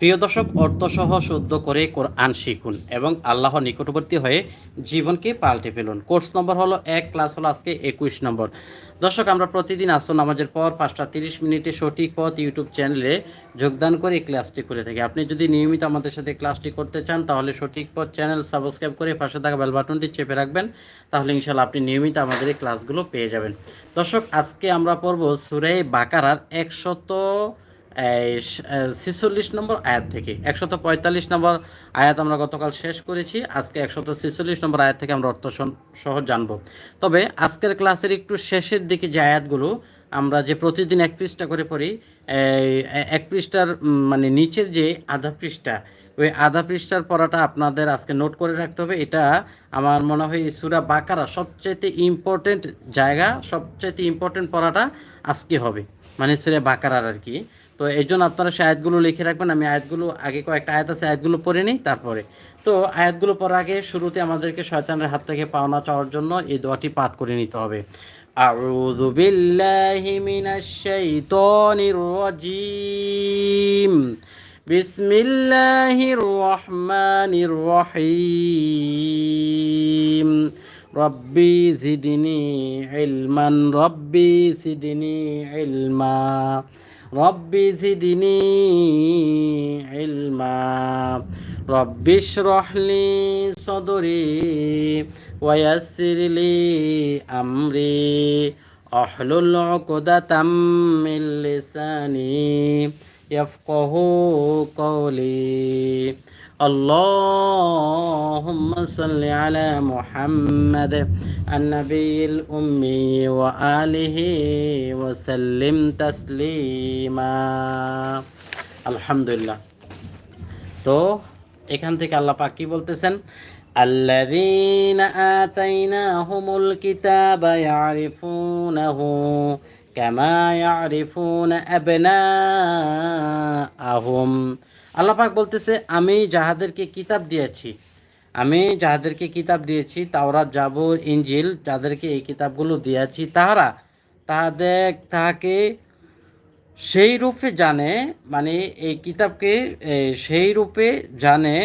প্রিয় দর্শক, অর্থসহ শুদ্ধ করে কোরআন শিখুন এবং আল্লাহর নিকটবর্তী হয়ে জীবনকে পাল্টে ফেলুন। কোর্স নম্বর হলো এক, ক্লাস হলো আজকে একুশ নম্বর। দর্শক, আমরা প্রতিদিন আসর নামাজের পর পাঁচটা তিরিশ মিনিটে সঠিক পথ ইউটিউব চ্যানেলে যোগদান করে ক্লাসটি করে থাকি। আপনি যদি নিয়মিত আমাদের সাথে ক্লাসটি করতে চান, তাহলে সঠিক পথ চ্যানেল সাবস্ক্রাইব করে পাশে থাকা বেল বাটনটি চেপে রাখবেন, তাহলে ইনশাল্লাহ আপনি নিয়মিত আমাদের এই ক্লাসগুলো পেয়ে যাবেন। দর্শক, আজকে আমরা পড়ব সুরে বাকারার একশত ছিচল্লিশ নম্বর আয়াত থেকে। একশত পঁয়তাল্লিশ নম্বর আয়াত আমরা গতকাল শেষ করেছি। আজকে একশত ছিচল্লিশ নম্বর আয়াত থেকে আমরা অর্থ সহ- জানব। তবে আজকের ক্লাসের একটু শেষের দিকে যে আয়াতগুলো আমরা যে প্রতিদিন এক পৃষ্ঠা করে পড়ি এক পৃষ্ঠার মানে নিচের যে আধা পৃষ্ঠা, ওই আধা পৃষ্ঠার পড়াটা আপনাদের আজকে নোট করে রাখতে হবে। এটা আমার মনে হয় সুরা বাকারা সবচাইতে ইম্পর্টেন্ট জায়গা, সবচাইতে ইম্পর্টেন্ট পড়াটা আজকে হবে। মানে সুরা বাকারার আর কি। তো এই জন্য আপনারা সে আয়াতগুলো লিখে রাখবেন আমি আয়াতগুলো আগে কয়েকটা আয়াত আছে আয়াতগুলো পড়ে নিই তারপরে তো আয়াতগুলো পড়ার আগে শুরুতে আমাদেরকে শয়তানের হাত থেকে পাওনা চাওয়ার জন্য এই দোয়াটি পাঠ করে নিতে হবে أعوذ بالله من الشيطان الرجيم بسم الله الرحمن الرحيم ربي زدني علما ربي زدني علما ربي زدني علما. رب اشرح لي صدري ويسر لي أمري. أحلل عقدة من لساني يفقه قولي. اللهم صل على محمد النبي الأمي وآله وسلم تسليما الحمد لله তো এখান থেকে আল্লাহ পাক কি বলতেছেন الذين آتيناهم الكتاب يعرفونه كما يعرفون أبناءهم আল্লাহ পাক বলতেছে, আমি যাহাদেরকে কিতাব দিয়েছি, আমি যাহাদেরকে কিতাব দিয়েছি তাওরা জাবুর ইঞ্জিল যাদেরকে এই কিতাবগুলো দিয়েছি, তাহারা তাহাদের, তাহাকে সেই রূপে জানে মানে এই কিতাবকে সেই রূপে জানে,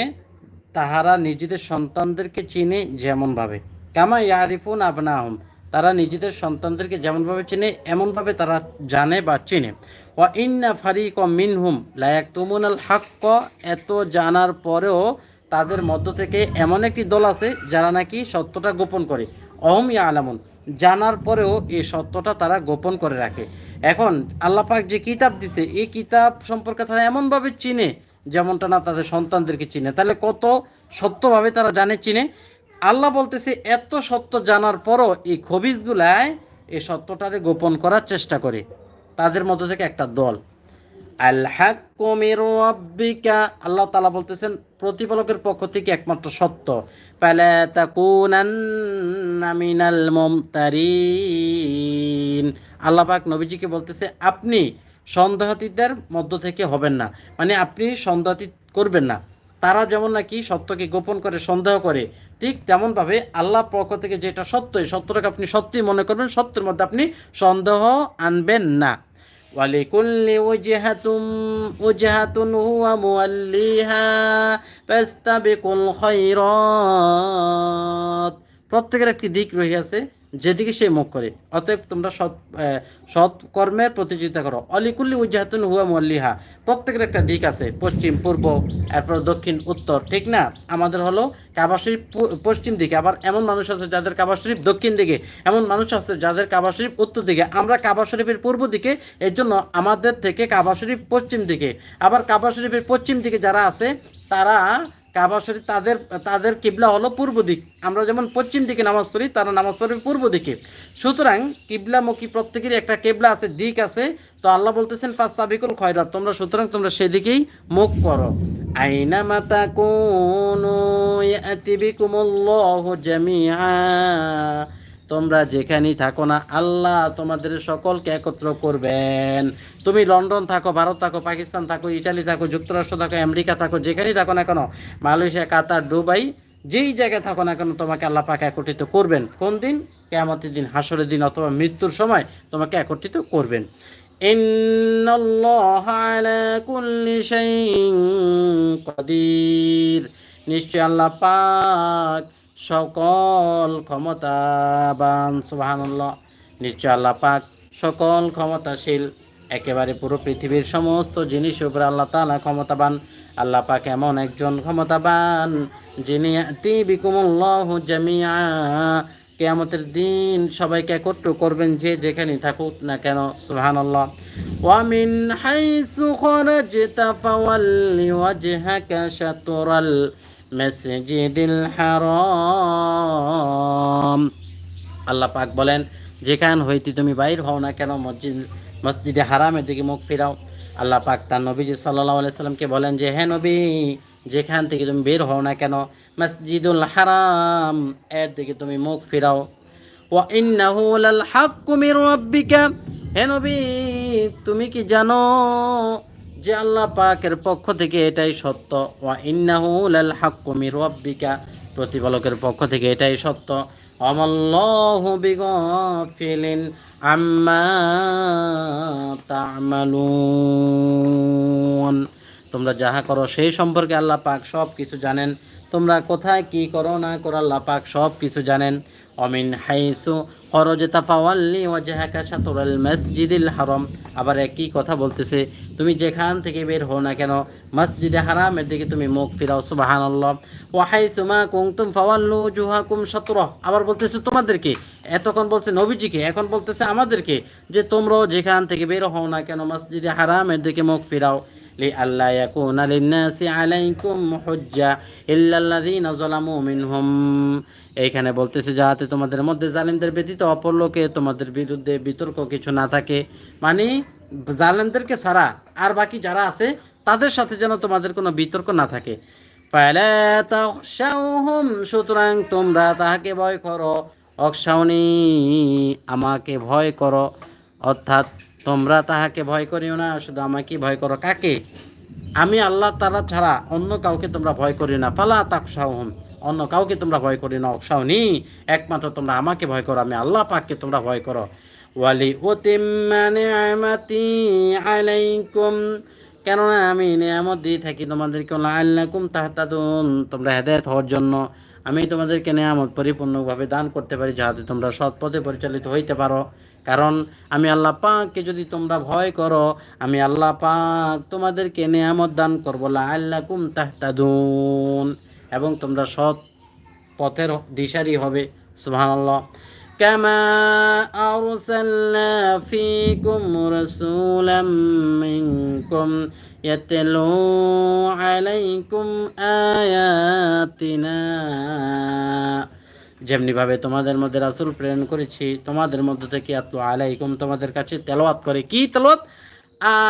তাহারা নিজেদের সন্তানদেরকে চিনে যেমনভাবে। কামা ইয়ারিফুন আবনা আহম তারা নিজেদের সন্তানদেরকে যেমনভাবে চিনে, এমনভাবে তারা জানে বা চিনে। ওয়া ইন্না ফারিক ও মিনহুম লায়াক তুমুনাল হাক্ক, এত জানার পরেও তাদের মধ্য থেকে এমন একটি দল আছে যারা নাকি সত্যটা গোপন করে। অহম ইয়া আলামুন জানার পরেও এই সত্যটা তারা গোপন করে রাখে। এখন আল্লাহ পাক যে কিতাব দিছে, এই কিতাব সম্পর্কে তারা এমনভাবে চিনে, যেমনটা না তাদের সন্তানদেরকে চিনে। তাহলে কত সত্যভাবে তারা জানে, চিনে? আল্লাহ বলতেছে, এত সত্য জানার পরও এই খবিজগুলায় এই সত্যটারে গোপন করার চেষ্টা করে। তাদের মধ্য থেকে একটা দল। আল্লাহ তালা বলতেছেন, প্রতিপালকের পক্ষ থেকে একমাত্র সত্য। ফালা তাকুনান্না মিনাল মুমতারিন। আল্লাহ পাক নবীজিকে বলতেছে, আপনি সন্দেহাতীতদের মধ্য থেকে হবেন না। মানে আপনি সন্দেহাতীত করবেন না। তারা যেমন নাকি সত্যকে গোপন করে, সন্দেহ করে, ঠিক তেমনভাবে আল্লাহ পক্ষ থেকে যেটা সত্য সত্যটাকে আপনি সত্যি মনে করবেন, সত্যের মধ্যে আপনি সন্দেহ আনবেন না। ولكل وجهة وجهة هو موليها فاستبقوا الخيرات প্রত্যেকের একটি দিক রহিয়াছে যেদিকে সে মুখ করে। অতএব তোমরা সৎ সৎ কর্মে প্রতিযোগিতা করো। অলিকুল্লি উজাহাতুন হুয়া মল্লিহা প্রত্যেকের একটা দিক আছে, পশ্চিম, পূর্ব, এরপর দক্ষিণ, উত্তর, ঠিক না? আমাদের হলো কাবা শরীফ পশ্চিম দিকে। আবার এমন মানুষ আছে যাদের কাবা শরীফ দক্ষিণ দিকে। এমন মানুষ আছে যাদের কাবা শরীফ উত্তর দিকে। আমরা কাবা শরীফের পূর্ব দিকে, এর জন্য আমাদের থেকে কাবা শরীফ পশ্চিম দিকে। আবার কাবা শরীফের পশ্চিম দিকে যারা আছে, তারা কাবা শরীফ তাদের তাদের কিবলা হলো পূর্ব দিক। আমরা যেমন পশ্চিম দিকে নামাজ পড়ি, তারা নামাজ পড়বে পূর্ব দিকে। সুতরাং কিবলামুখী প্রত্যেকেরই একটা কেবলা আছে, দিক আছে। তো আল্লাহ বলতেছেন পাঁচ তাবিকুল খয়রাত। তোমরা, সুতরাং তোমরা সেদিকেই মুখ করো। আইনা মাতা কোন তোমরা যেখানেই থাকো না, আল্লাহ তোমাদের সকলকে একত্র করবেন। তুমি লন্ডন থাকো, ভারত থাকো, পাকিস্তান থাকো, ইটালি থাকো, যুক্তরাষ্ট্র থাকো, আমেরিকা থাকো, যেখানেই থাকো না কেন, মালয়েশিয়া, কাতার, দুবাই, যেই জায়গায় থাকো না কেন, তোমাকে আল্লাহ পাকে একত্রিত করবেন। কোন দিন? কেমতের দিন, হাসরের দিন অথবা মৃত্যুর সময় তোমাকে একত্রিত করবেন। নিশ্চয় আল্লাহ পাক সকল ক্ষমতাবান, সুবহানাল্লাহ, নিশ্চয় আল্লাহ পাক সকল ক্ষমতাশীল, একেবারে পুরো পৃথিবীর সমস্ত জিনিসের উপরে আল্লাহ তাআলা ক্ষমতাবান। আল্লাহ পাক এমন একজন ক্ষমতাবান যিনি তিবিকুমুল্লাহু জামিআ। কেয়ামতের দিন সবাইকে একত্র করবেন যে যেখানে থাকুক না কেন, সুবহানাল্লাহ। ওয়ামিন হাইসু খরাজতা ফাওয়াল্লি ওয়াজহাকা শাতরাল মাসজিদিল হারাম। আল্লাহ পাক বলেন, যেখান হইতে তুমি বাইর হও না কেন, মসজিদ, মসজিদে হারামের দিকে মুখ ফিরাও। আল্লাহ পাক তার নবীজি সাল্লাহ আলাইসাল্লামকে বলেন যে হ্যাঁ নবী, যেখান থেকে তুমি বের হও না কেন, মসজিদুল হারাম, এর দিকে তুমি মুখ ফিরাও। ওয়া ইন্নাহু লাল হাক্কু মির রাব্বিকা। হে নবী, তুমি কি জানো যে আল্লাহ পাকের পক্ষ থেকে এটাই সত্য, ওয়া ইন্নাহু লাল হাক্কু মির রাব্বিকা। প্রতিপালকের পক্ষ থেকে এটাই সত্য আমাল্লাহু বিগাফিলিন আম্মা তা'মালুন। তোমরা যাহা করো সেই সম্পর্কে আল্লাহ পাক সব কিছু জানেন। তোমরা কোথায় কি করো না করো আল্লাহ পাক সব কিছু জানেন। অমিন হাইসু খরজতা ফাওয়াল্লি ওয়াজহাকা শাতরাল মসজিদিল হারাম। আবার একই কথা বলতেছে, তুমি যেখান থেকে বের হও না কেন, মসজিদে হারামের দিকে তুমি মুখ ফিরাও, সুবহানাল্লাহ। ওয়া হাইসু মা কুনতুম ফাওয়াল্লু জুহাকুম শাতরা আবার বলতেছে, তোমাদেরকে। এতক্ষণ বলছে, নবীজিকে। এখন বলতেছে, আমাদেরকে। যে তোমরাও যেখান থেকে বের হও না কেন, মসজিদে হারামের দিকে মুখ ফিরাও। لئلا يكون للناس عليكم حجة إلا الذين ظلموا منهم এইখানে বলতেছে যাহাতে তোমাদের মধ্যে জালিমদের ব্যতীত অপর লোকে তোমাদের বিরুদ্ধে বিতর্ক কিছু না থাকে মানে জালিমদেরকে ছাড়া আর বাকি যারা আছে তাদের সাথে যেন তোমাদের কোনো বিতর্ক না থাকে ফালা তাখশাউহুম সুতরাং তোমরা তাহাকে ভয় করো অকশাউনি আমাকে ভয় করো অর্থাৎ তোমরা তাহাকে ভয় করিও না, শুধু আমাকে ভয় করো। কাকে? আমি আল্লাহ তারা ছাড়া অন্য কাউকে তোমরা ভয় করি না। পালা তাকসাহম অন্য কাউকে তোমরা ভয় করি না। অকসাওনি একমাত্র তোমরা আমাকে ভয় করো, আমি আল্লাহ পাককে তোমরা ভয় করো। ওয়ালি ওতিম্মানে আমাতি আলাইকুম, কেননা আমি নিয়ামত দিয়ে থাকি তোমাদেরকে আল্লাকুম তাহতাদুন, তোমরা হেদায়ত হওয়ার জন্য। আমি তোমাদেরকে নিয়ামত পরিপূর্ণভাবে দান করতে পারি, যাহাতে তোমরা সৎ পথে পরিচালিত হইতে পারো। কারণ আমি আল্লাহ পাককে যদি তোমরা ভয় করো আমি আল্লাহ পাক তোমাদেরকে নিয়ামত দান করবো আল্লাহ কুম তাহতাদুন এবং তোমরা সৎ পথের দিশারি হবে সুবহানাল্লাহ كما أرسلنا فيكم رسولا منكم يتلو عليكم آياتنا যেমনিভাবে তোমাদের মধ্যে রাসুল প্রেরণ করেছি, তোমাদের মধ্যে থেকে আতলু আলাইকুম, তোমাদের কাছে তেলাওয়াত করে কি তেলাওয়াত?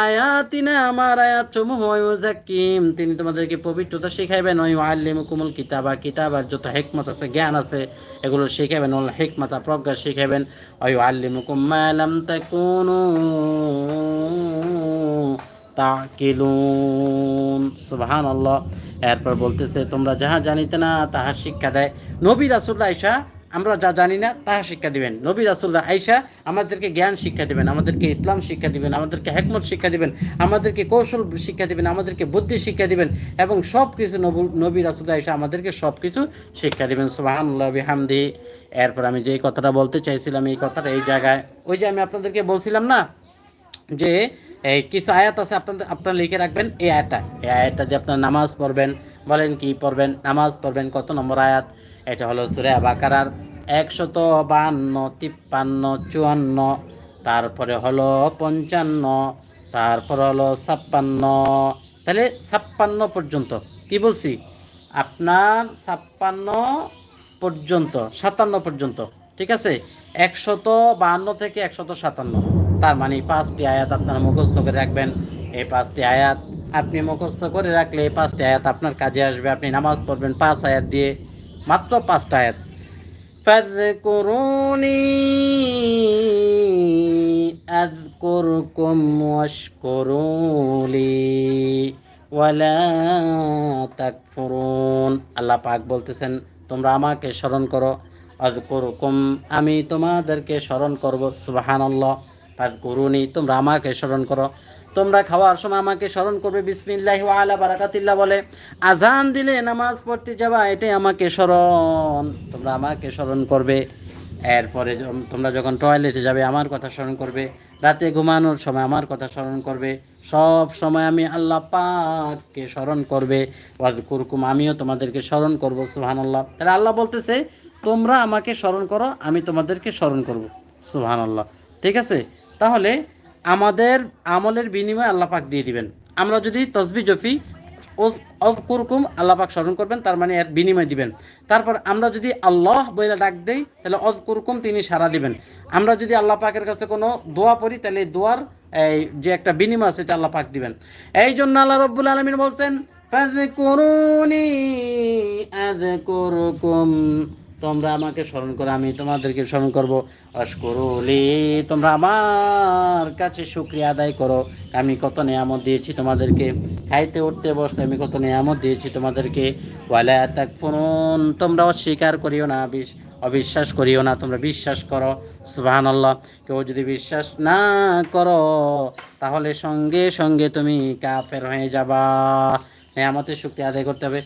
আয়াতিনা আমার আয়াত সমূহ ওয়াজাকিম তিনি তোমাদেরকে পবিত্রতা শিখাইবেন ওই আল্লিমুকুমুল কিতাবা কিতাবার যত হেকমত আছে, জ্ঞান আছে, এগুলো শিখাইবেন ওল হেকমতা প্রজ্ঞা শিখাইবেন। ওই আল্লিমুকুম মা লাম তাকুনু তাকিলুন সুবহানাল্লাহ। এরপর বলতেছে, তোমরা যাহা জানিতে না, তাহা শিক্ষা দেয়। নবী রাসূলুল্লাহ আয়েশা আমরা যা জানি না, তাহা শিক্ষা দিবেন। নবী রাসুল্লাহ আইসা, আমাদেরকে জ্ঞান শিক্ষা দিবেন, আমাদেরকে ইসলাম শিক্ষা দিবেন, আমাদেরকে হেকমত শিক্ষা দিবেন, আমাদেরকে কৌশল শিক্ষা দিবেন, আমাদেরকে বুদ্ধি শিক্ষা দিবেন। এবং সব কিছু নবী রাসুল্লাহ আইসা, আমাদেরকে সব কিছু শিক্ষা দিবেন। সুবাহান্লাহ বিহামদি। এরপর আমি যে কথাটা বলতে চাইছিলাম, এই কথাটা এই জায়গায়, ওই যে আমি আপনাদেরকে বলছিলাম না, যে এই কিছু আয়াত আছে আপনাদের আপনারা লিখে রাখবেন এই আয়াতটা। এই আয়াতটা দিয়ে আপনার নামাজ পড়বেন। বলেন কি পড়বেন? নামাজ পড়বেন কত নম্বর আয়াত? এটা হলো সুরে বাকারার একশত বান্ন তিপ্পান্ন, চুয়ান্ন, তারপরে হলো পঞ্চান্ন, তারপর হলো ছাপ্পান্ন। তাহলে ছাপ্পান্ন পর্যন্ত। কি বলছি? আপনার ছাপ্পান্ন পর্যন্ত, সাতান্ন পর্যন্ত। ঠিক আছে? একশত বাহান্ন থেকে একশত সাতান্ন। তার মানে পাঁচটি আয়াত আপনারা মুখস্থ করে রাখবেন এই পাঁচটি আয়াত আপনি মুখস্থ করে রাখলে এই পাঁচটি আয়াত আপনার কাজে আসবে আপনি নামাজ পড়বেন পাঁচ আয়াত দিয়ে মাত্র পাঁচটা আয়াত فاذكروني أذكركم واشكروا لي ওয়ালা তাকফুরুন আল্লাহ পাক বলতেছেন তোমরা আমাকে স্মরণ করো আযকুরকুম আমি তোমাদেরকে স্মরণ করব সুবহানাল্লাহ ফাদ করুনি, তোমরা আমাকে স্মরণ করো। তোমরা খাওয়ার সময় আমাকে স্মরণ করবে, বিসমিল্লাহ আলা বারাকাতিল্লাহ বলে। আজান দিলে নামাজ পড়তে যাবা, এটাই আমাকে স্মরণ। তোমরা আমাকে স্মরণ করবে। এরপরে তোমরা যখন টয়লেটে যাবে, আমার কথা স্মরণ করবে। রাতে ঘুমানোর সময় আমার কথা স্মরণ করবে। সব সময় আমি আল্লাহ পাককে স্মরণ করবে। কুরকুম আমিও তোমাদেরকে স্মরণ করব সুহান আল্লাহ তাহলে আল্লাহ বলতেছে, তোমরা আমাকে স্মরণ করো, আমি তোমাদেরকে স্মরণ করব সুহান আল্লাহ ঠিক আছে? তাহলে আমাদের আমলের বিনিময়ে আল্লাহ পাক দিয়ে দিবেন। আমরা যদি তসবি জফি অফ কুরকুম আল্লাহ পাক স্মরণ করবেন, তার মানে এর বিনিময় দিবেন। তারপর আমরা যদি আল্লাহ বইলা ডাক দেই, তাহলে অফ কুরকুম তিনি সারা দিবেন। আমরা যদি আল্লাহ পাকের কাছে কোনো দোয়া পড়ি, তাহলে দোয়ার এই যে একটা বিনিময় আছে সেটা আল্লাহ পাক দিবেন। এই জন্য আল্লাহ রব্বুল আলমিন বলছেন আযকুরকুম। তোমরা আমাকে স্মরণ করো, আমি তোমাদেরকে স্মরণ করব। অস্করুলি তোমরা আমার কাছে শুক্রিয়া আদায় করো। আমি কত নিয়ামত দিয়েছি তোমাদেরকে। খাইতে, উঠতে, বসতে আমি কত নিয়ামত দিয়েছি তোমাদেরকে। ওয়ালা তাক তোমরা অস্বীকার করিও না, বিশ- অবিশ্বাস করিও না, তোমরা বিশ্বাস করো। সুবাহান আল্লাহ কেউ যদি বিশ্বাস না করো, তাহলে সঙ্গে সঙ্গে তুমি কাফের হয়ে যাবা। নিয়ামতের শুক্রিয়া আদায় করতে হবে।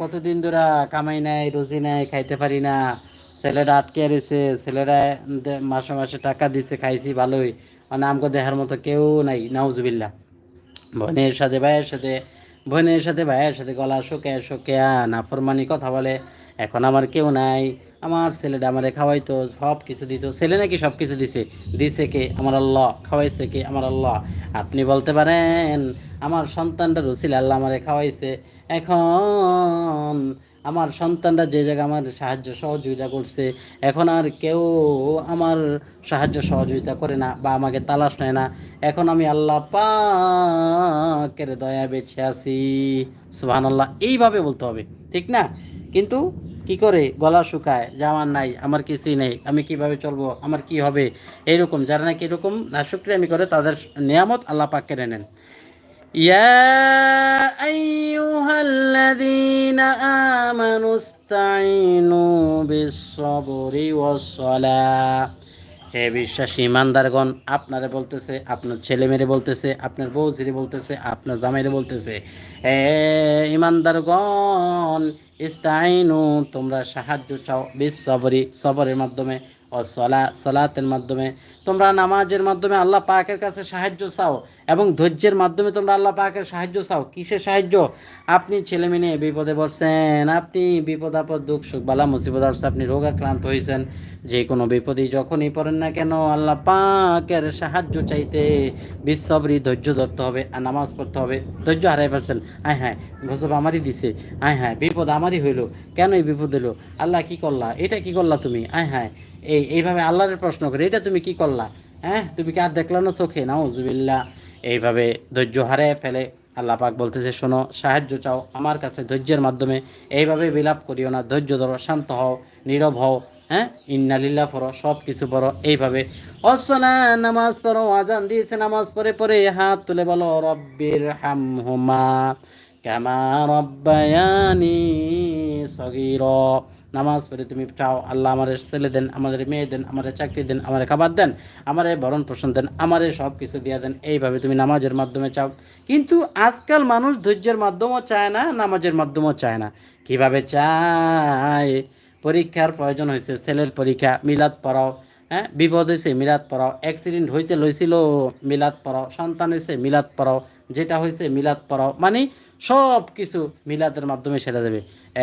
কতদিন ধরে কামাই নাই, রুজি নাই, খাইতে পারি না। ছেলেরা আটকে রয়েছে, ছেলেরা মাসে মাসে টাকা দিছে, খাইছি ভালোই। মানে আমাকে দেখার মতো কেউ নাই নাউজুবিল্লা বোনের সাথে, ভাইয়ের সাথে, বোনের সাথে, ভাইয়ের সাথে গলা শুকে শুকে, নাফরমানি কথা বলে। এখন আমার কেউ নাই। আমার ছেলেটা আমারে খাওয়াইতো সব কিছু দিত। ছেলে নাকি সব কিছু দিছে। দিছে কে? আমার আল্লাহ। খাওয়াইছে কে? আমার আল্লাহ। আপনি বলতে পারেন, আমার সন্তানটা রসিল আল্লাহ আমারে খাওয়াইছে। এখন আমার সন্তানরা যে জায়গায় আমার সাহায্য সহযোগিতা করছে, এখন আর কেউ আমার সাহায্য সহযোগিতা করে না বা আমাকে তালাশ নেয় না। এখন আমি আল্লাহ পাকের দয়া বেছে আছি। সুহান আল্লাহ এইভাবে বলতে হবে। ঠিক না? কিন্তু কি করে গলা শুকায় যে আমার নাই আমার কিছুই নেই আমি কিভাবে চলবো আমার কি হবে এইরকম যারা নাকি এরকম নাশুক্রিয়ামি করে তাদের নিয়ামত আল্লাহ পাক কেড়ে নেন يا أيها الذين آمنوا استعينوا بالصبر والصلاة হে বিশ্বাস ইমানদারগণ, আপনারে বলতেছে, আপনার ছেলে মেরে বলতেছে, আপনার বউজিরে বলতেছে, আপনার জামাইরে বলতেছে, হে ইমানদারগণ, ইস্তাইনু, তোমরা সাহায্য চাও, বিশ সবরি, সবরের মাধ্যমে। ও সলা, সলাতের মাধ্যমে। তোমরা নামাজের মাধ্যমে আল্লাহ পাকের কাছে সাহায্য চাও এবং ধৈর্যের মাধ্যমে তোমরা আল্লাহ পাকের সাহায্য চাও। কিসের সাহায্য? আপনি ছেলে মেয়ে বিপদে পড়ছেন, আপনি বিপদ আপদ, দুঃখ সুখ, বালা মুসিবত আসছে, আপনি রোগ আক্রান্ত হয়েছেন। যে কোনো বিপদেই যখনই পড়েন না কেন, আল্লাহ পাকের সাহায্য চাইতে বিশ্ববরি ধৈর্য ধরতে হবে, আর নামাজ পড়তে হবে। ধৈর্য হারাই ফেলছেন। আয় হ্যাঁ গজব আমারই দিছে। আয় হ্যাঁ বিপদ আমারই হইল। কেন এই বিপদ এলো আল্লাহ কি করলা? এটা কি করলা তুমি? আয় হ্যাঁ এই, এইভাবে আল্লাহরের প্রশ্ন করে, এটা তুমি কি করলা? হ্যাঁ তুমি কি আর দেখলা না চোখে? নাও জুবিল্লা এইভাবে ধৈর্য হারিয়ে ফেলে আল্লাহ পাক বলতেছে, শোনো, সাহায্য চাও আমার কাছে ধৈর্যের মাধ্যমে। এইভাবে বিলাপ করিও না, ধৈর্য ধরো, শান্ত হও, নীরব হও হ্যাঁ? ইন্নালিল্লাহ পড়ো সব কিছু পড়ো। এইভাবে অসনা নামাজ পড়ো, আজান দিয়েছে, নামাজ পড়ে পরে হাত তুলে বলো, রব্বির হাম হুমা কামা রব্বায়ানি সগির। নামাজ পড়ে তুমি চাও, আল্লাহ আমার ছেলে দেন আমাদের মেয়ে দেন আমাদের চাকরি দেন, আমার খাবার দেন, আমারে ভরণ পোষণ দেন, আমারে সব কিছু দিয়ে দেন, এইভাবে তুমি নামাজের মাধ্যমে চাও। কিন্তু আজকাল মানুষ ধৈর্যের মাধ্যমেও চায় না, নামাজের মাধ্যমেও চায় না। কীভাবে চায়? পরীক্ষার প্রয়োজন হয়েছে, ছেলের পরীক্ষা, মিলাদ পড়াও হ্যাঁ? বিপদ হয়েছে, মিলাদ পড়াও। অ্যাক্সিডেন্ট হইতে লইছিল, মিলাদ পড়াও। সন্তান হয়েছে, মিলাদ পড়াও। যেটা হয়েছে, মিলাদ পড়াও। মানে সব কিছু মিলাদের মাধ্যমে সেরে দেবে।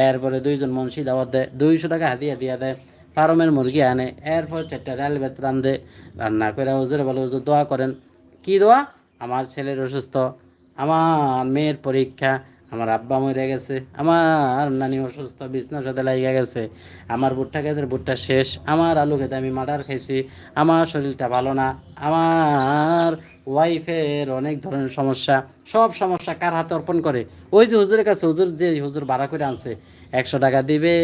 এরপরে দুইজন মনসি দাওয়াত দেয়, দুইশো টাকা হাতিয়া দিয়া দেয়, ফার্মের মুরগি আনে, এরপর চারটা ডাল বেত রান্ধে রান্না করে ওজোর বলে ওজোর দোয়া করেন। কি দোয়া? আমার ছেলের অসুস্থ। আমার মেয়ের পরীক্ষা। আমার আব্বা মরে গেছে, আমার নানি অসুস্থ, বিছনার সাথে লাগিয়ে গেছে, আমার ভুট্টা খেতে, ভুট্টা শেষ, আমার আলু খেতে আমি মাটার খাইছি, আমার শরীরটা ভালো না, আমার ওয়াইফের অনেক ধরনের সমস্যা, সব সমস্যা কার হাতে অর্পণ করে? ওই যে হুজুরের কাছে, হুজুর যে হুজুর ভাড়া করে আনছে, একশো টাকা দিবে,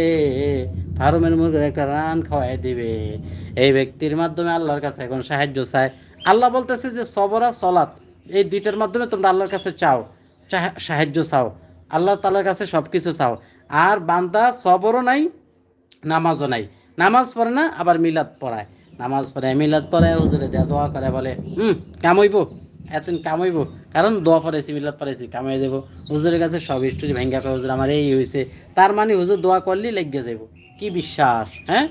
ফার্মের মুরগির একটা রান খাওয়াই দিবে। এই ব্যক্তির মাধ্যমে আল্লাহর কাছে এখন সাহায্য চায়। আল্লাহ বলতেছে যে, সবরা সলাৎ, এই দুইটার মাধ্যমে তোমরা আল্লাহর কাছে চাও। সাহায্য চাও। আল্লাহ তালার কাছে সব কিছু চাও। আর বান্দা সবরও নাই, নামাজও নাই। নামাজ পড়ে না, আবার মিলাদ পড়ায়। নামাজ পড়ে, মিলাদ পড়ে হুজুরে দেয়া দোয়া করে, বলে, হুম কামইব এতদিন কামইব কারণ দোয়া পড়েছি মিলাদ পড়েছি কামাই দেবো। হুজুরের কাছে সব স্টোরি ভেঙ্গা হুজুর আমার এই হয়েছে তার মানে হুজুর দোয়া করলে লেগে যাব কি বিশ্বাস হ্যাঁ?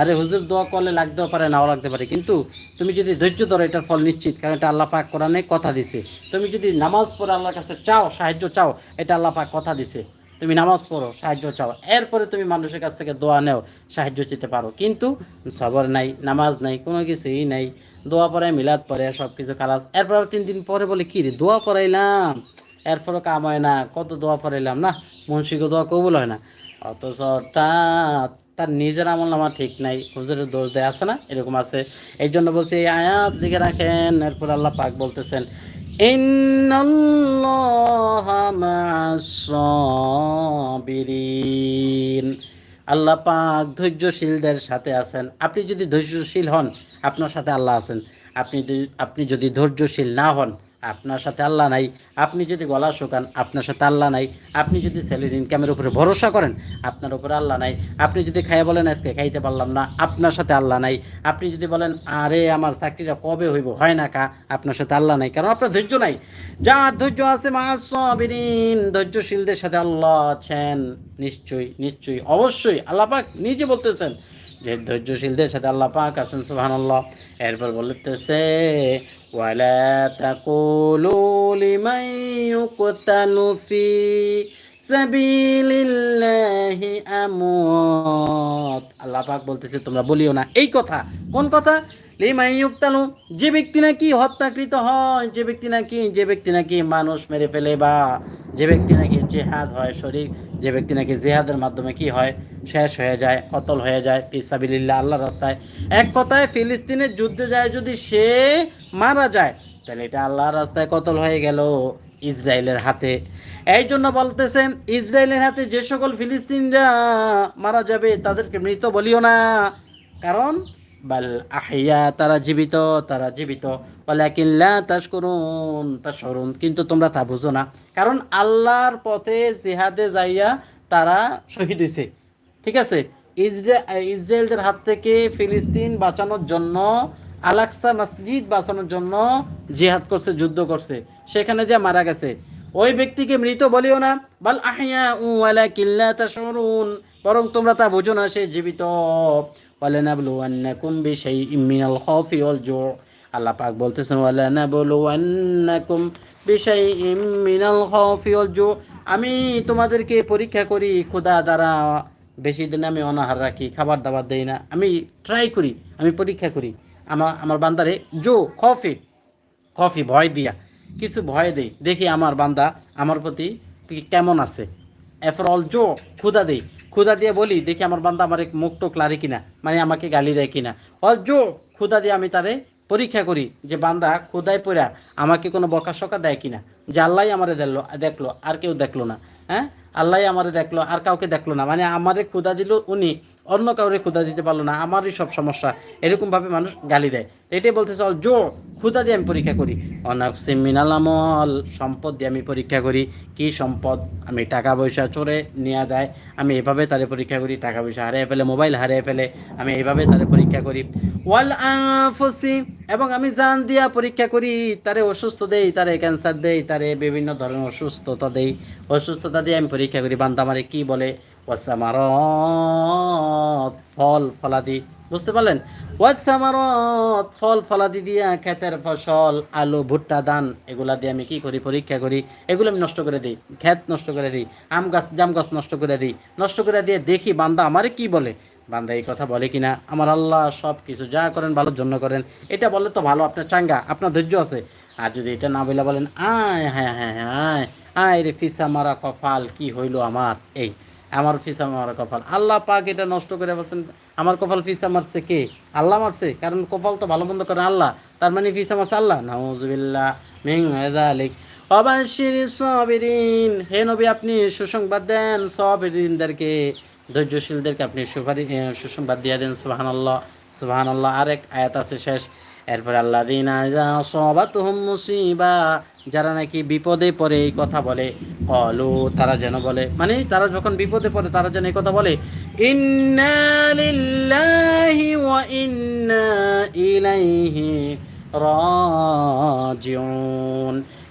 আরে হুজুর দোয়া করলে লাগতেও পারে, নাও লাগতে পারে। কিন্তু তুমি যদি ধৈর্য ধরো, এটার ফল নিশ্চিত, কারণ এটা আল্লাহ পাক কোরআনে কথা দিছে। তুমি যদি নামাজ পড়ে, আল্লাহর কাছে চাও, সাহায্য চাও, এটা আল্লাহ পাক কথা দিছে। তুমি নামাজ পড়ো, সাহায্য চাও। এরপরে তুমি মানুষের কাছ থেকে দোয়া নেও, সাহায্য চেতে পারো। কিন্তু সবর নাই, নামাজ নাই, কোনো কিছুই নাই। দোয়া পরে মিলাদ পরে সব কিছু খালাস। এরপর তিন দিন পরে বলে, কি রে, দোয়া পড়াইলাম? এরপরও কাম হয় না, কত দোয়া পড়াইলাম, না? মুন্সিকে দোয়া কবুল হয় না। অত তা তার নিজের আমল নামা ঠিক নাই, হুজুরের দোষ দেয় আছে না? এরকম আছে। এই জন্য বলছি, এই আয়াত দিকে রাখেন, এরপর আল্লাহ পাক বলতেছেন আল্লাহ পাক ধৈর্যশীলদের সাথে আছেন। আপনি যদি ধৈর্যশীল হন, আপনার সাথে আল্লাহ আছেন। আপনি আপনি যদি ধৈর্যশীল না হন আপনার সাথে আল্লাহ নাই, আপনি যদি গলা শুকান, আপনার সাথে আল্লাহ নাই, আপনি যদি স্যালারি ইনকামের উপরে ভরসা করেন, আপনার উপরে আল্লাহ নাই। আপনি যদি খাইয়া বলেন, আজকে খাইতে পারলাম না, আপনার সাথে আল্লাহ নাই। আপনি যদি বলেন, আরে, আমার চাকরিটা কবে হইব? হয় না কা, আপনার সাথে আল্লাহ নাই। কারণ আপনার ধৈর্য নাই। যার ধৈর্য আছে মাসবিরিন ধৈর্যশীলদের সাথে আল্লাহ আছেন। নিশ্চয়ই নিশ্চয়ই, অবশ্যই। আল্লাপাক নিজে বলতেছেন যে ধৈর্যশীলদের সাথে আল্লাহ পাক আছেন, সুবহানাল্লাহ। এরপর বলতেছে, ওয়ালা আল্লাহ পাক বলতেছে, তোমরা বলিও না। এই কথা, কোন কথা? লিমান ইউকতালু যে ব্যক্তি নাকি হত্যাকৃত হয়, যে ব্যক্তি নাকি, যে ব্যক্তি নাকি মানুষ মেরে ফেলে বা যে ব্যক্তি নাকি জেহাদ হয় শরীর, যে ব্যক্তি নাকি জেহাদের মাধ্যমে কি হয়, শেষ হয়ে যায় কতল হয়ে যায় পিসাবিল্লাহ আল্লাহ রাস্তায়। এক কথায় ফিলিস্তিনের যুদ্ধে যায়, যদি সে মারা যায়, তাহলে এটা আল্লাহর রাস্তায় কতল হয়ে গেল ইসরায়েলের হাতে। এই জন্য বলতেছেন, ইসরায়েলের হাতে যে সকল ফিলিস্তিনরা মারা যাবে, তাদেরকে মৃত বলিও না। কারণ বাল আহিয়া, তারা জীবিত তারা জীবিত। ওয়ালাকিন লা তাশকুরুন তাশকুরুন কিন্তু তোমরা তা বুঝো না। কারণ আল্লাহর পথে জিহাদে যাইয়া তারা শহীদ হয়েছে ঠিক আছে? ইসরায়েলদের হাত থেকে ফিলিস্তিন বাঁচানোর জন্য আলাক্সা মসজিদ বাঁচানোর জন্য জিহাদ করছে, যুদ্ধ করছে। সেখানে যে মারা গেছে। ওই ব্যক্তিকে মৃত বলিও না। বাল আহিয়া, ওয়ালাকিন লা তাশকুরুন বরং তোমরা তা বুঝো না, সে জীবিত। ওয়ালানাবলুয়ান্নাকুম বিশাইইম মিনাল খাউফি ওয়াল জু' আল্লাহ পাক বলতেছেন ওয়ালানাবলুয়ান্নাকুম বিশাইইম মিনাল খাউফি ওয়াল জু' আমি তোমাদেরকে পরীক্ষা করি খোদা দ্বারা বেশি দিন আমি অনাহার রাখি, খাবার দাবার দেই না। আমি ট্রাই করি, আমি পরীক্ষা করি। আমার আমার বান্দারে, জো কফি কফি ভয় দিয়া, কিছু ভয় দেই। দেখি আমার বান্দা আমার প্রতি কেমন আছে? এফর অল জো ক্ষুদা দেই। ক্ষুদা দিয়ে বলি, দেখি আমার বান্দা আমার মুখ টোক লারে কিনা মানে আমাকে গালি দেয় কিনা। অল জো ক্ষুদা দিয়ে আমি তারে পরীক্ষা করি যে বান্দা ক্ষুদায় পড়া, আমাকে কোনো বকা সকা দেয় কিনা। আল্লাহ আমার দেখল দেখল, আর কেউ দেখল না হ্যাঁ? আল্লাহ আমারে দেখল, আর কাউকে দেখল না। মানে আমারে ক্ষুদা দিল উনি, অন্য কাউরে ক্ষুদা দিতে পারল না, আমারই সব সমস্যা। এরকমভাবে মানুষ গালি দেয়। এটাই বলতে চল জো ক্ষুদা দিয়ে আমি পরীক্ষা করি। অনাকসিম মিনাল আমল, সম্পদ দিয়ে আমি পরীক্ষা করি। কি সম্পদ? আমি টাকা পয়সা চোরে নেওয়া দেয়। আমি এভাবে তারে পরীক্ষা করি, টাকা পয়সা হারিয়ে ফেলে, মোবাইল হারিয়ে ফেলে, আমি এইভাবে তারে পরীক্ষা করি। ওয়াল আনফুসি, এবং আমি জান দিয়া পরীক্ষা করি, তারে অসুস্থ দেই, তারে ক্যান্সার দেই, তারে বিভিন্ন ধরনের অসুস্থতা দেই। অসুস্থতা দিয়ে আমি পরীক্ষা করি বান্দা আমারে কি বলে? ওয়াসামারত ফল ফলাদি। বুঝতে পারলেন? ওয়াসামারত ফল ফলাদি দিয়া ক্ষেতের ফসল, আলু, ভুট্টা, ধান, এগুলা দিয়ে আমি কি করি? পরীক্ষা করি। এগুলো আমি নষ্ট করে দিই। ক্ষেত নষ্ট করে দিই। আম গাছ, জাম গাছ নষ্ট করে দিই। নষ্ট করে দিয়ে দেখি বান্দা আমারে কি বলে? বান্দা এই কথা বলে কিনা? আমার আল্লাহ সব কিছু যা করেন ভালোর জন্য করেন। এটা বললে তো ভালো, আপনার চাঙ্গা, আপনার ধৈর্য আছে। আর যদি এটা না বলে বলেন, আয় হ্যাঁ হ্যাঁ হ্যাঁ আয় রে ফিসা মারা কপাল, কি হইল আমার? এই, আমার ফিসা মারা কপাল। আল্লাহ পাক এটা নষ্ট করে বলছেন, আমার কপাল ফিসা মারছে কে? আল্লাহ মারছে? কারণ কপাল তো ভালো মন্দ করে আল্লাহ, তার মানে ফিসা মারছে আল্লাহ। নাউজুবিল্লাহ মিন যালিক। অবাশির সাবিরিন। হে নবী, আপনি সুসংবাদ দেন সাবিরিনদেরকে, ধৈর্যশীলদেরকে আপনি সুপারি সুসংবাদ দিয়ে দেন সুবাহান আল্লাহ সুবাহান আল্লাহ আরেক আয়াত আছে শেষ। এরপর আল্লাহ দিন সবাতুহুম মুসিবা। যারা নাকি বিপদে পড়ে এই কথা বলে অলু তারা যেন বলে। মানে তারা যখন বিপদে পড়ে, তারা যেন এই কথা বলে ওয়া ইলাইহি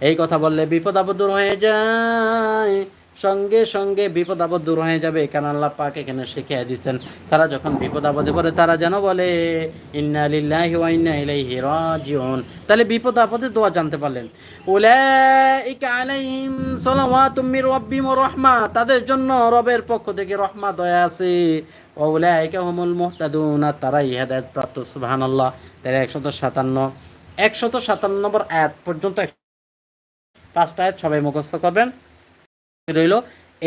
এই কথা বললে বিপদ আপদ হয়ে যায়। সঙ্গে সঙ্গে বিপদ আপদ দূর হয়ে যাবে। কারণ আল্লাহ পাক এখানে শিখিয়ে দিচ্ছেন তারা যখন বিপদ আপদে পড়ে, তারা যেন বলে, ইন্না লিল্লাহি ওয়া ইন্না ইলাইহি রাজিউন। তাহলে বিপদ আপদে দোয়া জানতে পারলেন। উলাইকা আলাইহিম সালাওয়াতুম মির রাব্বিহিম ওয়া রাহমা। তাদের জন্য রবের পক্ষ থেকে রহমা, দয়া আছে। ওয়া উলাইকা হুমুল মুহতাদুন। তারাই হেদায়েত প্রাপ্ত, সুবহানাল্লাহ। তারা একশত সাতান্ন একশত সাতান্ন নম্বর আয়াত পর্যন্ত পাঁচটা আয়াত সবাই মুখস্থ করবেন। রইল।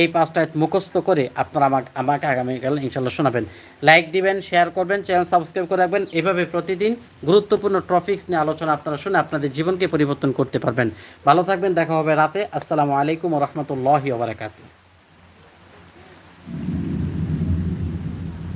এই পাঁচটা মুখস্থ করে আপনারা আমাকে আমাকে আগামীকাল ইনশাল্লাহ শোনাবেন। লাইক দিবেন শেয়ার করবেন চ্যানেল সাবস্ক্রাইব করে রাখবেন। এভাবে প্রতিদিন গুরুত্বপূর্ণ টপিক্স নিয়ে আলোচনা আপনারা শুনে আপনাদের জীবনকে পরিবর্তন করতে পারবেন। ভালো থাকবেন, দেখা হবে রাতে। আসসালামু আলাইকুম রহমতুল্লাহি ওবরাকাতু